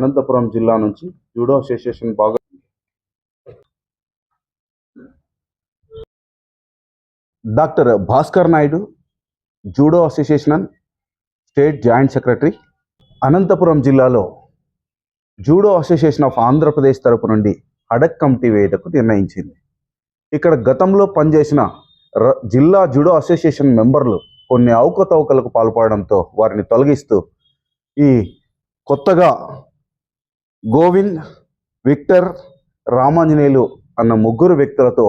అనంతపురం జిల్లా నుంచి judo association బాగా doctor Bhaskar Naidu judo association state joint secretary. Anantapuram జిల్లాలో జూడో అసోసియేషన్ ఆఫ్ ఆంధ్రప్రదేశ్ తరపు నుండి అడక్ కమిటీ వేయటకు నిర్ణయించింది. ఇక్కడ గతంలో పనిచేసిన జిల్లా జూడో అసోసియేషన్ మెంబర్లు కొన్ని అవకతవకలకు పాల్పడడంతో వారిని తొలగిస్తూ ఈ కొత్తగా గోవింద్ విక్టర్ రామాంజనేయులు అన్న ముగ్గురు వ్యక్తులతో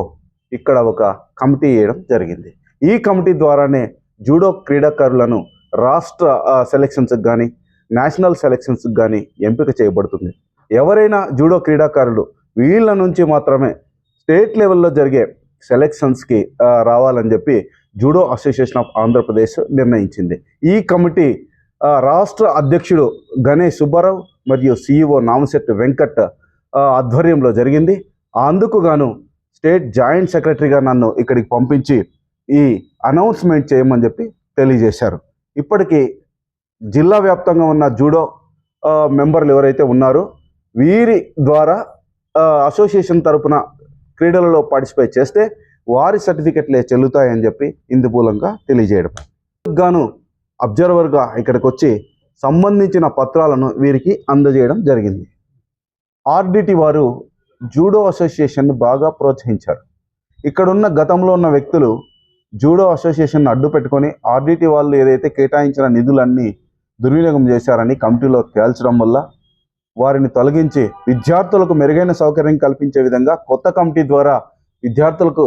ఇక్కడ ఒక కమిటీ వేయడం జరిగింది. ఈ కమిటీ ద్వారానే జూడో క్రీడాకారులను రాష్ట్ర సెలక్షన్స్కి కానీ నేషనల్ సెలక్షన్స్కి కానీ ఎంపిక చేయబడుతుంది. ఎవరైనా జూడో క్రీడాకారులు వీళ్ళ నుంచి మాత్రమే స్టేట్ లెవెల్లో జరిగే సెలెక్షన్స్కి రావాలని చెప్పి జూడో అసోసియేషన్ ఆఫ్ ఆంధ్రప్రదేశ్ నిర్ణయించింది. ఈ కమిటీ రాష్ట్ర అధ్యక్షుడు గణేష్ సుబ్బారావు మరియు సీఈఓ నామశెట్టి వెంకట్ ఆధ్వర్యంలో జరిగింది. అందుకు గాను స్టేట్ జాయింట్ సెక్రటరీగా నన్ను ఇక్కడికి పంపించి ఈ అనౌన్స్మెంట్ చేయమని చెప్పి తెలియజేశారు. ఇప్పటికీ జిల్లా వ్యాప్తంగా ఉన్న జూడో మెంబర్లు ఎవరైతే ఉన్నారో వీరి ద్వారా అసోసియేషన్ తరపున క్రీడలలో పార్టిసిపేట్ చేస్తే వారి సర్టిఫికెట్లే చెల్లుతాయని చెప్పి ఇందుమూలంగా తెలియజేయడం. గాను అబ్జర్వర్గా ఇక్కడికి వచ్చి సంబంధించిన పత్రాలను వీరికి అందజేయడం జరిగింది. ఆర్డిటి వారు జూడో అసోసియేషన్ను బాగా ప్రోత్సహించారు. ఇక్కడున్న గతంలో ఉన్న వ్యక్తులు జూడో అసోసియేషన్ను అడ్డు పెట్టుకొని ఆర్డిటి వాళ్ళు ఏదైతే కేటాయించిన నిధులన్నీ దుర్వినియోగం చేశారని కమిటీలో తేల్చడం వల్ల వారిని తొలగించి విద్యార్థులకు మెరుగైన సౌకర్యం కల్పించే విధంగా కొత్త కమిటీ ద్వారా విద్యార్థులకు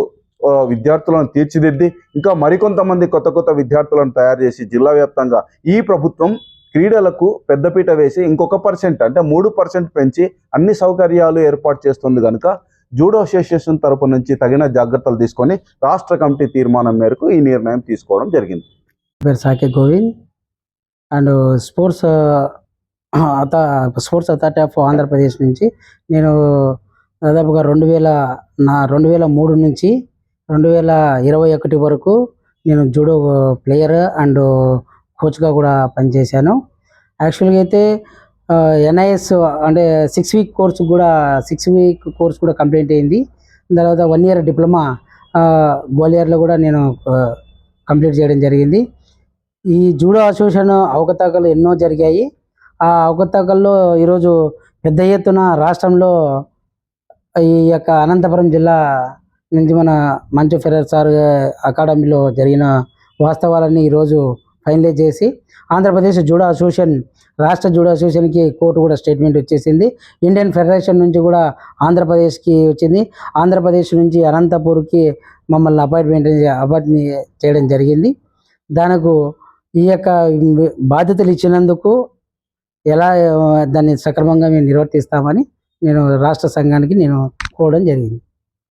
విద్యార్థులను తీర్చిదిద్ది ఇంకా మరికొంతమంది కొత్త కొత్త విద్యార్థులను తయారు చేసి జిల్లా వ్యాప్తంగా ఈ ప్రభుత్వం క్రీడలకు పెద్దపీట వేసి ఇంకొక పర్సెంట్ అంటే మూడు పర్సెంట్ పెంచి అన్ని సౌకర్యాలు ఏర్పాటు చేస్తుంది కనుక జూడో అసోసియేషన్ తరపు నుంచి తగిన జాగ్రత్తలు తీసుకొని రాష్ట్ర కమిటీ తీర్మానం మేరకు ఈ నిర్ణయం తీసుకోవడం జరిగింది. పేరు Sake Govind. And sports autho sports authority of Andhra Pradesh నుంచి నేను దాదాపుగా రెండు వేల నా రెండు వేల మూడు నుంచి రెండు వేల ఇరవై ఒకటి వరకు నేను జూడో ప్లేయర్ అండ్ కోచ్గా కూడా పనిచేశాను. యాక్చువల్గా అయితే ఎన్ఐఎస్ అంటే సిక్స్ వీక్ కోర్స్ కూడా సిక్స్ వీక్ కోర్స్ కూడా కంప్లీట్ అయింది. తర్వాత వన్ ఇయర్ డిప్లొమా గ్వాలియర్లో కూడా నేను కంప్లీట్ చేయడం జరిగింది. ఈ జూడో అసోసియేషన్ అవకతవకలు ఎన్నో జరిగాయి. ఆ అవకతవకల్లో ఈరోజు పెద్ద ఎత్తున రాష్ట్రంలో ఈ యొక్క అనంతపురం జిల్లా నుంచి మన మంచు ఫెరర్ సార్ అకాడమీలో జరిగిన వాస్తవాలన్నీ ఈరోజు ఫైనలైజ్ చేసి ఆంధ్రప్రదేశ్ జూడో అసోసియేషన్ రాష్ట్ర జూడో అసోసియేషన్కి కోర్టు కూడా స్టేట్మెంట్ వచ్చేసింది. ఇండియన్ ఫెడరేషన్ నుంచి కూడా ఆంధ్రప్రదేశ్కి వచ్చింది. ఆంధ్రప్రదేశ్ నుంచి అనంతపూర్కి మమ్మల్ని అపాయింట్మెంట్ అపాయింట్ చేయడం జరిగింది. దానికి ఈ యొక్క బాధ్యతలు ఇచ్చినందుకు ఎలా దాన్ని సక్రమంగా మేము నిర్వర్తిస్తామని నేను రాష్ట్ర సంఘానికి నేను కోవడం జరిగింది.